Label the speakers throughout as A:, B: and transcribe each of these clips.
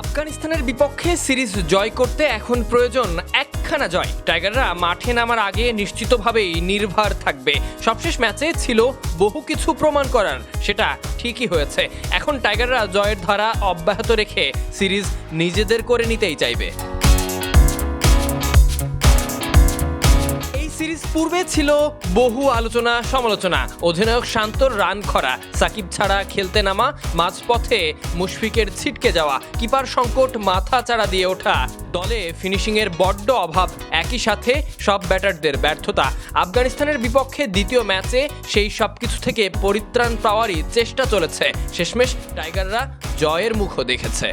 A: আফগানিস্তানের বিপক্ষে সিরিজ জয় করতে এখন প্রয়োজন একখানা জয়। টাইগাররা মাঠে নামার আগে নিশ্চিতভাবেই নির্ভার থাকবে। সবশেষ ম্যাচে ছিল বহু কিছু প্রমাণ করার, সেটা ঠিকই হয়েছে। এখন টাইগাররা জয়ের ধারা অব্যাহত রেখে সিরিজ নিজেদের করে নিতেই চাইবে। পূর্বে ছিল বহু আলোচনা, সমালোচনা। অধিনায়ক শান্তর রান খরা, সাকিব ছাড়া খেলতে নামা, মাঝপথে মুশফিকের ছিটকে যাওয়া, কিপার সংকট মাথা চাড়া দিয়ে ওঠা। দলে ফিনিশিংয়ের বড্ড অভাব, একই সাথে সব ব্যাটারদের ব্যর্থতা। আফগানিস্তানের বিপক্ষে দ্বিতীয় ম্যাচে সেই সব কিছু থেকে পরিত্রাণ পাওয়ারই চেষ্টা চলেছে। শেষমেশ টাইগাররা জয়ের মুখও দেখেছে।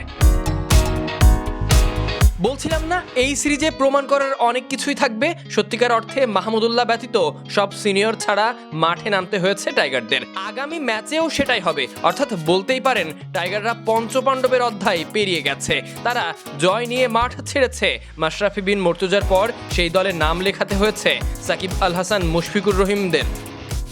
A: বলছিলাম না, এই সিরিজে প্রমাণ করার অনেক কিছুই থাকবে। সত্যিকার অর্থে মাহমুদুল্লাহ ব্যতীত সব সিনিয়র ছাড়া মাঠে নামতে হয়েছে টাইগারদের। আগামী ম্যাচেও সেটাই হবে। অর্থাৎ বলতেই পারেন, টাইগাররা পঞ্চপাণ্ডবের অধ্যায় পেরিয়ে গেছে। তারা জয় নিয়ে মাঠ ছেড়েছে। মাশরাফি বিন মর্তুজার পর সেই দলে নাম লেখাতে হয়েছে সাকিব আল হাসান, মুশফিকুর রহিমদের।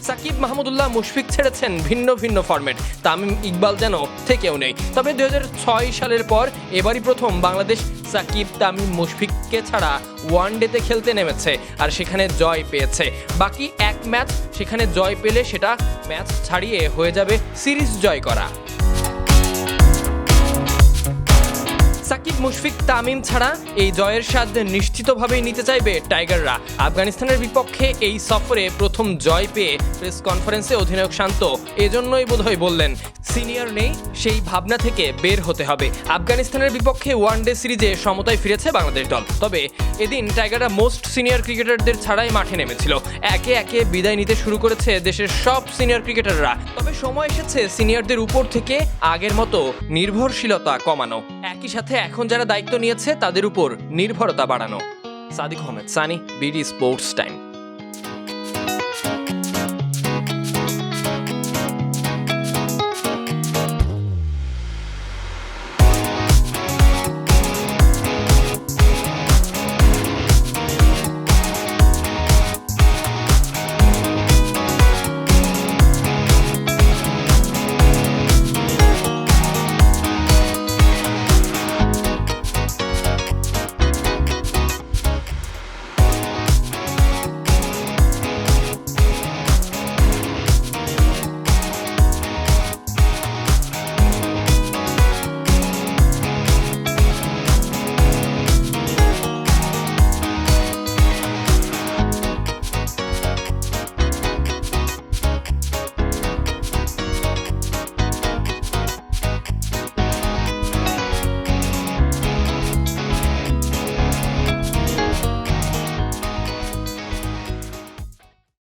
A: সাকিব মাহমুদুল্লাহ মুশফিক ছেড়েছেন ভিন্ন ভিন্ন ফর্মেট তামিম ইকবাল যেন থেকেও নেই। তবে দুই হাজার ছয় সালের পর এবারই প্রথম বাংলাদেশ সাকিব, তামিম, মুশফিককে ছাড়া ওয়ান ডেতে খেলতে নেমেছে আর সেখানে জয় পেয়েছে। বাকি এক ম্যাচ সেখানে জয় পেলে সেটা ম্যাচ ছাড়িয়ে হয়ে যাবে সিরিজ জয় করা। মুশফিক তামিম ছাড়া এই জয়ের স্বাদ নিশ্চিতভাবেই নিতে চাইবে টাইগাররা। আফগানিস্তানের বিপক্ষে এই সফরে প্রথম জয় পেয়ে প্রেস কনফারেন্সে অধিনায়ক শান্ত এজন্যই বোধহয় বললেন, সিনিয়র নেই, সেই ভাবনা থেকে বের হতে হবে। আফগানিস্তানের বিপক্ষে ওয়ানডে সিরিজে সমতায় ফিরেছে বাংলাদেশ দল। তবে এদিন টাইগাররা মোস্ট সিনিয়র ক্রিকেটারদের ছাড়াই মাঠে নেমেছিল। একে একে বিদায় নিতে শুরু করেছে দেশের সব সিনিয়র ক্রিকেটাররা। তবে সময় এসেছে সিনিয়রদের উপর থেকে আগের মতো নির্ভরশীলতা কমানো। একই সাথে এখন যারা দায়িত্ব নিয়েছে তাদের উপর নির্ভরতা বাড়ানো। Sadiq Ahmed, Sunny, BD sports time.